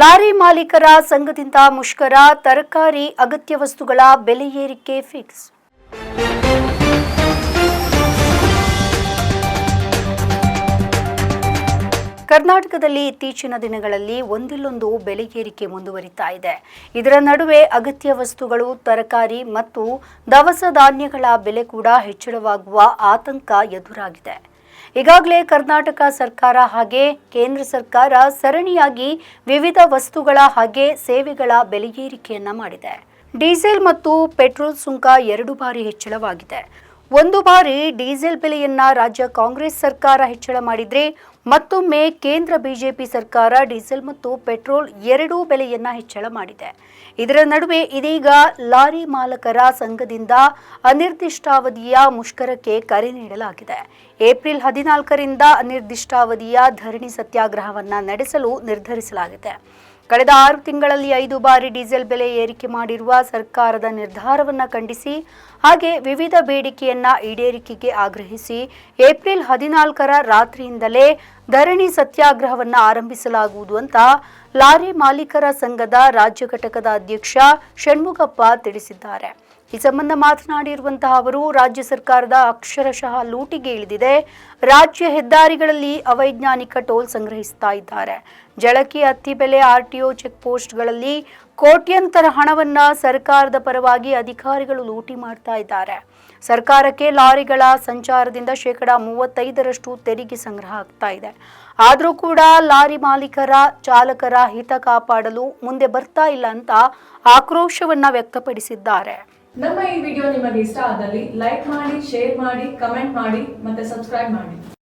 Lorry ಮಾಲೀಕರ ಸಂಘದಿಂದ ಮುಷ್ಕರ, ತರಕಾರಿ, ಅಗತ್ಯ ವಸ್ತುಗಳ ಬೆಲೆ ಏರಿಕೆ ಫಿಕ್ಸ್. ಕರ್ನಾಟಕದಲ್ಲಿ ಇತ್ತೀಚಿನ ದಿನಗಳಲ್ಲಿ ಒಂದಿಲ್ಲೊಂದು ಬೆಲೆ ಏರಿಕೆ ಮುಂದುವರಿತಾ ಇದೆ. ಇದರ ನಡುವೆ ಅಗತ್ಯ ವಸ್ತುಗಳು, ತರಕಾರಿ ಮತ್ತು ದವಸ ಧಾನ್ಯಗಳ ಬೆಲೆ ಕೂಡ ಹೆಚ್ಚಳವಾಗುವ ಆತಂಕ ಎದುರಾಗಿದೆ. ಈಗಾಗಲೇ ಕರ್ನಾಟಕ ಸರ್ಕಾರ ಹಾಗೆ ಕೇಂದ್ರ ಸರ್ಕಾರ ಸರಣಿಯಾಗಿ ವಿವಿಧ ವಸ್ತುಗಳ ಹಾಗೆ ಸೇವೆಗಳ ಬೆಲೆ ಏರಿಕೆಯನ್ನ ಮಾಡಿದೆ. ಡೀಸೆಲ್ ಮತ್ತು ಪೆಟ್ರೋಲ್ ಸುಂಕ ಎರಡು ಬಾರಿ ಹೆಚ್ಚಳವಾಗಿದೆ. ಒಂದು ಬಾರಿ ಡೀಸೆಲ್ ಬೆಲೆಯನ್ನ ರಾಜ್ಯ ಕಾಂಗ್ರೆಸ್ ಸರ್ಕಾರ ಹೆಚ್ಚಳ ಮಾಡಿದ್ರೆ ಮತ್ತೊಮ್ಮೆ ಕೇಂದ್ರ ಬಿಜೆಪಿ ಸರ್ಕಾರ ಡೀಸೆಲ್ ಮತ್ತು ಪೆಟ್ರೋಲ್ ಎರಡೂ ಬೆಲೆಯನ್ನ ಹೆಚ್ಚಳ ಮಾಡಿದೆ. ಇದರ ನಡುವೆ ಇದೀಗ ಲಾರಿ ಮಾಲಕರ ಸಂಘದಿಂದ ಅನಿರ್ದಿಷ್ಟಾವಧಿಯ ಮುಷ್ಕರಕ್ಕೆ ಕರೆ ನೀಡಲಾಗಿದೆ. ಏಪ್ರಿಲ್ ಹದಿನಾಲ್ಕರಿಂದ ಅನಿರ್ದಿಷ್ಟಾವಧಿಯ ಧರಣಿ ಸತ್ಯಾಗ್ರಹವನ್ನ ನಡೆಸಲು ನಿರ್ಧರಿಸಲಾಗಿದೆ. ಕಳೆದ ಆರು ತಿಂಗಳಲ್ಲಿ ಐದು ಬಾರಿ ಡೀಸೆಲ್ ಬೆಲೆ ಏರಿಕೆ ಮಾಡಿರುವ ಸರ್ಕಾರದ ನಿರ್ಧಾರವನ್ನು ಖಂಡಿಸಿ, ಹಾಗೆ ವಿವಿಧ ಬೇಡಿಕೆಯನ್ನ ಈಡೇರಿಕೆಗೆ ಆಗ್ರಹಿಸಿ, ಏಪ್ರಿಲ್ ಹದಿನಾಲ್ಕರ ರಾತ್ರಿಯಿಂದಲೇ ಧರಣಿ ಸತ್ಯಾಗ್ರಹವನ್ನು ಆರಂಭಿಸಲಾಗುವುದು ಅಂತ ಲಾರಿ ಮಾಲೀಕರ ಸಂಘದ ರಾಜ್ಯ ಘಟಕದ ಅಧ್ಯಕ್ಷ ಷಣ್ಮುಖಪ್ಪ ತಿಳಿಸಿದ್ದಾರೆ. ಈ ಸಂಬಂಧ ಮಾತನಾಡಿರುವಂತಹ ಅವರು, ರಾಜ್ಯ ಸರ್ಕಾರದ ಅಕ್ಷರಶಃ ಲೂಟಿಗೆ ಇಳಿದಿದೆ. ರಾಜ್ಯ ಹೆದ್ದಾರಿಗಳಲ್ಲಿ ಅವೈಜ್ಞಾನಿಕ ಟೋಲ್ ಸಂಗ್ರಹಿಸ್ತಾ ಇದ್ದಾರೆ. ಜಳಕಿ, ಅತ್ತಿಬೆಲೆ, ಆರ್ಟಿಒ ಚೆಕ್ ಪೋಸ್ಟ್ಗಳಲ್ಲಿ ಕೋಟ್ಯಂತರ ಹಣವನ್ನ ಸರ್ಕಾರದ ಪರವಾಗಿ ಅಧಿಕಾರಿಗಳು ಲೂಟಿ ಮಾಡ್ತಾ ಇದ್ದಾರೆ. ಸರ್ಕಾರಕ್ಕೆ ಲಾರಿಗಳ ಸಂಚಾರದಿಂದ ಶೇಕಡ ಮೂವತ್ತೈದರಷ್ಟು ತೆರಿಗೆ ಸಂಗ್ರಹ ಆಗ್ತಾ ಇದೆ. ಆದರೂ ಕೂಡ ಲಾರಿ ಮಾಲೀಕರ, ಚಾಲಕರ ಹಿತ ಕಾಪಾಡಲು ಮುಂದೆ ಬರ್ತಾ ಇಲ್ಲ ಅಂತ ಆಕ್ರೋಶವನ್ನ ವ್ಯಕ್ತಪಡಿಸಿದ್ದಾರೆ. ನಮ್ಮ ಈ ವಿಡಿಯೋ ನಿಮಗೆ ಇಷ್ಟ ಆದಲ್ಲಿ ಲೈಕ್ ಮಾಡಿ, ಶೇರ್ ಮಾಡಿ, ಕಮೆಂಟ್ ಮಾಡಿ ಮತ್ತೆ ಸಬ್ಸ್ಕ್ರೈಬ್ ಮಾಡಿ.